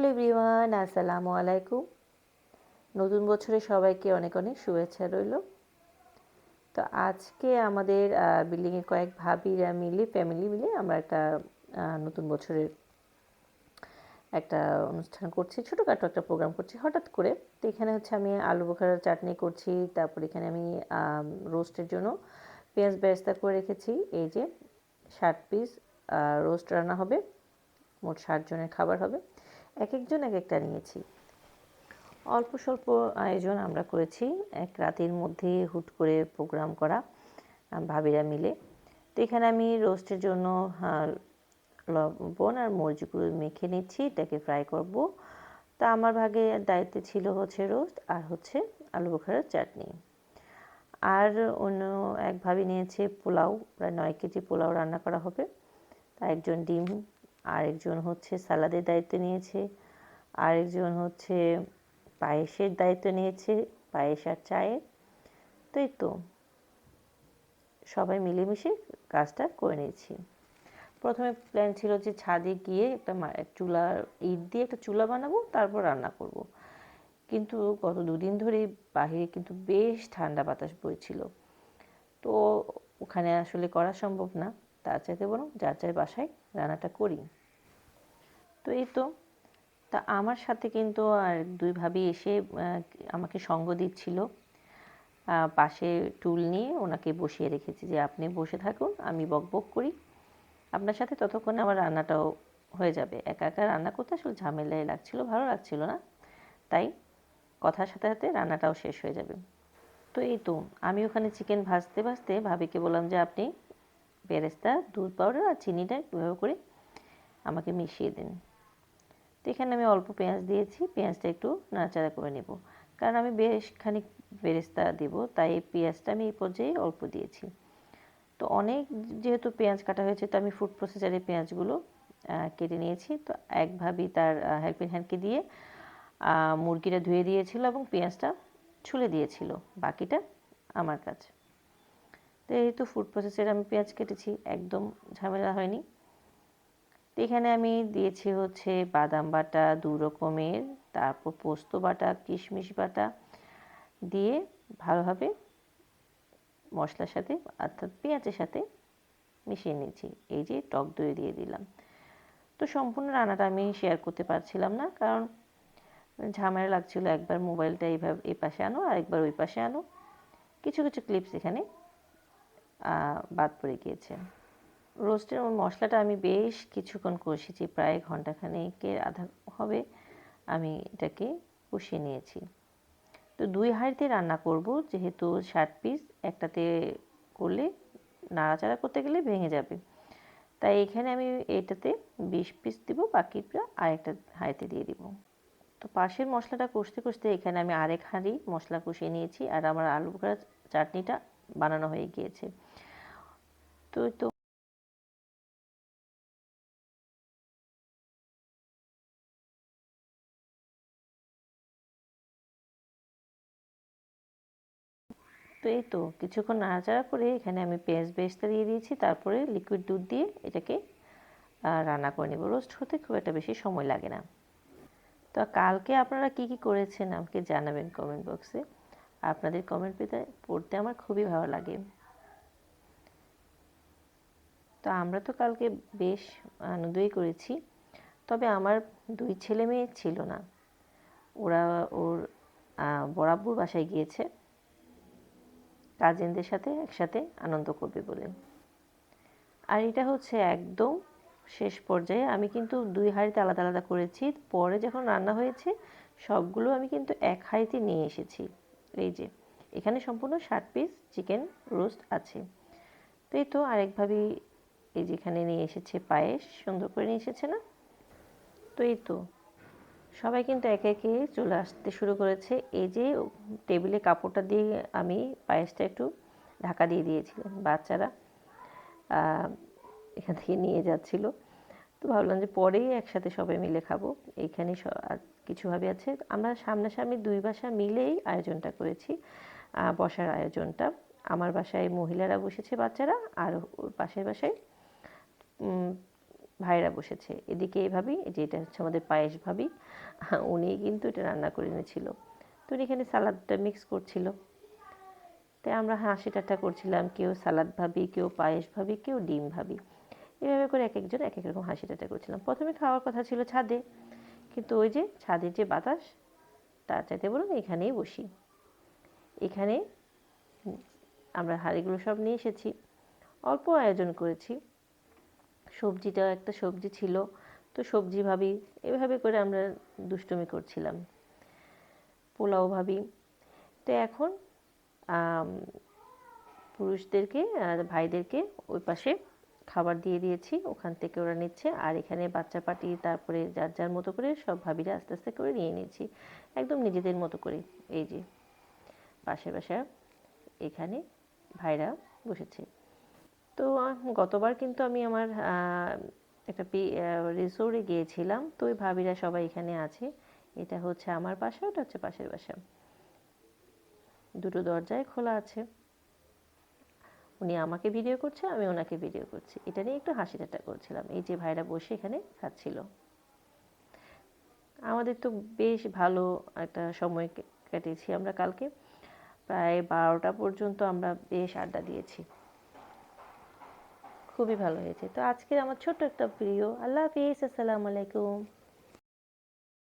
Hello everyone, আসসালামু আলাইকুম। নতুন বছরে সবাইকে অনেক অনেক শুভেচ্ছা রইল। তো আজকে আমাদের বিল্ডিংয়ে কয়েক ভাবিরা মিলে ফ্যামিলি মিলে আমরা একটা নতুন বছরের একটা অনুষ্ঠান করছি, ছোটোখাটো একটা প্রোগ্রাম করছি হঠাৎ করে। তো এখানে হচ্ছে আমি আলু বোখারার চাটনি করছি, তারপর এখানে আমি রোস্টের জন্য পেঁয়াজ বেরেস্তা করে রেখেছি। এই যে ষাট পিস রোস্ট রান্না হবে, মোট ষাট জনের খাবার হবে। এক একজন এক একটা নিয়েছি। অল্প স্বল্প আয়োজন আমরা করেছি। এক রাতের মধ্যে হুট করে প্রোগ্রাম করা ভাবিরা মিলে। তো এখানে আমি রোস্টের জন্য লবণ আর মরিচগুলো মেখে নিচ্ছি, এটাকে ফ্রাই করব। তা আমার ভাগে দায়িত্বে ছিল হচ্ছে রোস্ট আর হচ্ছে আলু বোখারার চাটনি। আর অন্য এক ভাবি নিয়েছে পোলাও, প্রায় নয় কেজি পোলাও রান্না করা হবে। তা একজন ডিম আরেকজন হচ্ছে সালাদের দায়িত্ব নিয়েছে, আরেকজন হচ্ছে পায়েসের দায়িত্ব নিয়েছে, পায়েস আর চায়ের তো এই তো, সবাই মিলেমিশে কাজটা করে নিয়েছি। প্রথমে প্ল্যান ছিল যে ছাদে গিয়ে একটা চুলা, ইট দিয়ে একটা চুলা বানাবো, তারপর রান্না করব। কিন্তু গত দুদিন ধরেই বাহিরে কিন্তু বেশ ঠান্ডা বাতাস বইছিল। তো ওখানে আসলে করা সম্ভব না। তার চাইতে বরং যার যার বাসায় রান্নাটা করি। তো এই তো, তা আমার সাথে কিন্তু আর দুই ভাবি এসে আমাকে সঙ্গ দিচ্ছিল। পাশে টুল নিয়ে ওনাকে বসিয়ে রেখেছি যে আপনি বসে থাকুন, আমি বক বক করি। আপনার সাথে ততক্ষণে আমার রান্নাটাও হয়ে যাবে। একা একা রান্না করতে আসলে ঝামেলায় লাগছিল, ভালো লাগছিল না। তাই কথার সাথে সাথে রান্নাটাও শেষ হয়ে যাবে। তো এই তো, আমি ওখানে চিকেন ভাজতে ভাজতে ভাবিকে বললাম যে আপনি বেরেস্তা, দুধ পাউডার আর চিনিটা এভাবে করে আমাকে মিশিয়ে দিন। তো এখানে আমি অল্প পেঁয়াজ দিয়েছি, পেঁয়াজটা একটু নাড়াচাড়া করে নেব। কারণ আমি বেশ খানিক বেরেস্তা দেব, তাই এই পেঁয়াজটা আমি এই পর্যায়ে অল্প দিয়েছি। তো অনেক যেহেতু পেঁয়াজ কাটা হয়েছে, তো আমি ফুড প্রসেসারে পেঁয়াজগুলো কেটে নিয়েছি। তো একভাবেই তার হেল্পিং হ্যান্ডকে দিয়ে মুরগিটা ধুয়ে দিয়েছিল এবং পেঁয়াজটা ছুলে দিয়েছিল। বাকিটা আমার কাজ। তো এই তো ফুড প্রসেসের আমি পেঁয়াজ কেটেছি, একদম ঝামেলা হয়নি। তো এখানে আমি দিয়েছি হচ্ছে বাদাম বাটা দু রকমের, তারপর পোস্ত বাটা, কিশমিশ বাটা দিয়ে ভালোভাবে মশলার সাথে অর্থাৎ পেঁয়াজের সাথে মিশিয়ে নিয়েছি। এই যে টক দই দিয়ে দিলাম। তো সম্পূর্ণ রান্নাটা আমি শেয়ার করতে পারছিলাম না, কারণ ঝামেলা লাগছিল। একবার মোবাইলটা এইভাবে এই পাশে আনো আর একবার ওই পাশে আনো। কিছু কিছু ক্লিপস এখানে বাদ পড়ে গিয়েছে। রোস্টের মশলাটা আমি বেশ কিছুক্ষণ কষেছি, প্রায় ঘন্টাখানেকের আধা হবে আমি এটাকে কষিয়ে নিয়েছি। তো দুই হাঁড়িতে রান্না করব, যেহেতু ষাট পিস একটাতে করলে, নাড়াচাড়া করতে গেলে ভেঙে যাবে। তাই এখানে আমি এটাতে বিশ পিস দিব, বাকিটা আরেকটা হাঁড়িতে দিয়ে দিব। তো পাশের মশলাটা কষতে কষতে এখানে আমি আরেক হাঁড়ি মশলা কষিয়ে নিয়েছি, আর আমার আলু বোখারা চাটনিটা বানানো হয়ে গিয়েছে। তো তো তো এই তো কিছুক্ষণ নাড়াচাড়া করে এখানে আমি পেঁয়াজ বেরেস্তা দিয়ে দিয়েছি, তারপরে লিকুইড দুধ দিয়ে এটাকে রান্না করে নেব। রোস্ট হতে খুব একটা বেশি সময় লাগে না। তো কালকে আপনারা কি কি করেছেন আমাকে জানাবেন কমেন্ট বক্সে আপনাদের কমেন্ট পেতে, পড়তে আমার খুবই ভালো লাগে। তো আমরা তো কালকে বেশ, আনন্দই করেছি। তবে আমার দুই ছেলে মেয়ে ছিল না। ওরা ওর বড়াব্বুর বাসায় গিয়েছে। কাজিনদের সাথে একসাথে আনন্দ করবে বলে। আর এটা হচ্ছে একদম শেষ পর্যায়ে। আমি কিন্তু দুই হাঁড়িতে আলাদা আলাদা করেছি। পরে যখন রান্না হয়েছে, সবগুলো আমি কিন্তু এক হাঁড়িতে নিয়ে এসেছি। এই যে, এখানে সম্পূর্ণ ষাট পিস চিকেন রোস্ট আছে। তো এই তো আরেকভাবেই এই যেখানে নিয়ে এসেছে পায়েস, সুন্দর করে নিয়ে এসেছে না? তো এই তো, সবাই কিন্তু একে একে চলে আসতে শুরু করেছে। এই যে টেবিলে কাপড়টা দিয়ে আমি পায়েসটা একটু ঢাকা দিয়ে দিয়েছিলাম, বাচ্চারা এখান থেকে নিয়ে যাচ্ছিল। তো ভাবলাম যে পরেই একসাথে সবাই মিলে খাব। এইখানে স- আর কিছু ভাবে আছে। আমরা সামনাসামনি দুই বাসা মিলেই আয়োজনটা করেছি বসার আয়োজনটা। আমার বাসায় মহিলারা বসেছে, বাচ্চারা, আর পাশের বাসায় ভাইরা বসেছে। এদিকে এই ভাবি যে এটা হচ্ছে আমাদের পায়েস ভাবি উনি কিন্তু এটা রান্না করে এনেছিল। তো এখানে সালাদটা মিক্স করছিল। তাই আমরা হাসি ঠাট্টা করছিলাম, কেউ সালাদ ভাবি, কেউ পায়েস ভাবি, কেউ ডিম ভাবি। এভাবে করে এক একজন এক এক রকম হাসি ঠাট্টা করছিলাম। প্রথমে খাওয়ার কথা ছিল ছাদে। কিন্তু ওই যে ছাদের যে বাতাস, তার চাইতে বলুন এখানেই বসি। এখানে আমরা হাঁড়িগুলো সব নিয়ে এসেছি। অল্প আয়োজন করেছি। সবজিটাও একটা সবজি ছিল। তো সবজি ভাবি, এভাবে করে আমরা দুষ্টুমি করছিলাম। পোলাও ভাবি। তো এখন পুরুষদেরকে আর ভাইদেরকে ওই পাশে খাবার দিয়ে দিয়েছি, ওখান থেকে ওরা নিচ্ছে। আর এখানে বাচ্চা পাটি, তারপরে যার যার মতো করে সব ভাবিরা আস্তে আস্তে করে নিয়ে নিয়েছি। একদম নিজেদের মতো করে। এই যে, পাশে পাশে এখানে ভাইরা বসেছে। তো, গতবার কিন্তু আমি আমার একটা রিসোর্টে গিয়েছিলাম। তো ওই ভাবিরা সবাই এখানে আছে। এটা হচ্ছে আমার বাসা, ওটা হচ্ছে পাশের বাসা। দুটো দরজায় খোলা আছে। উনি আমাকে ভিডিও করছে, আমি ওনাকে ভিডিও করছি। এটা নিয়ে একটু হাসি ঠাট্টা করছিলাম। এই যে ভাইরা বসে এখানে খাচ্ছিল। আমাদের তো বেশ ভালো একটা সময় কেটেছি আমরা কালকে। প্রায় বারোটা পর্যন্ত আমরা বেশ আড্ডা দিয়েছি। খুবই ভালো হয়েছে। তো আজকের আমার ছোট্ট একটা প্রিয় আল্লাহ হাফিজ, আসসালামু আলাইকুম।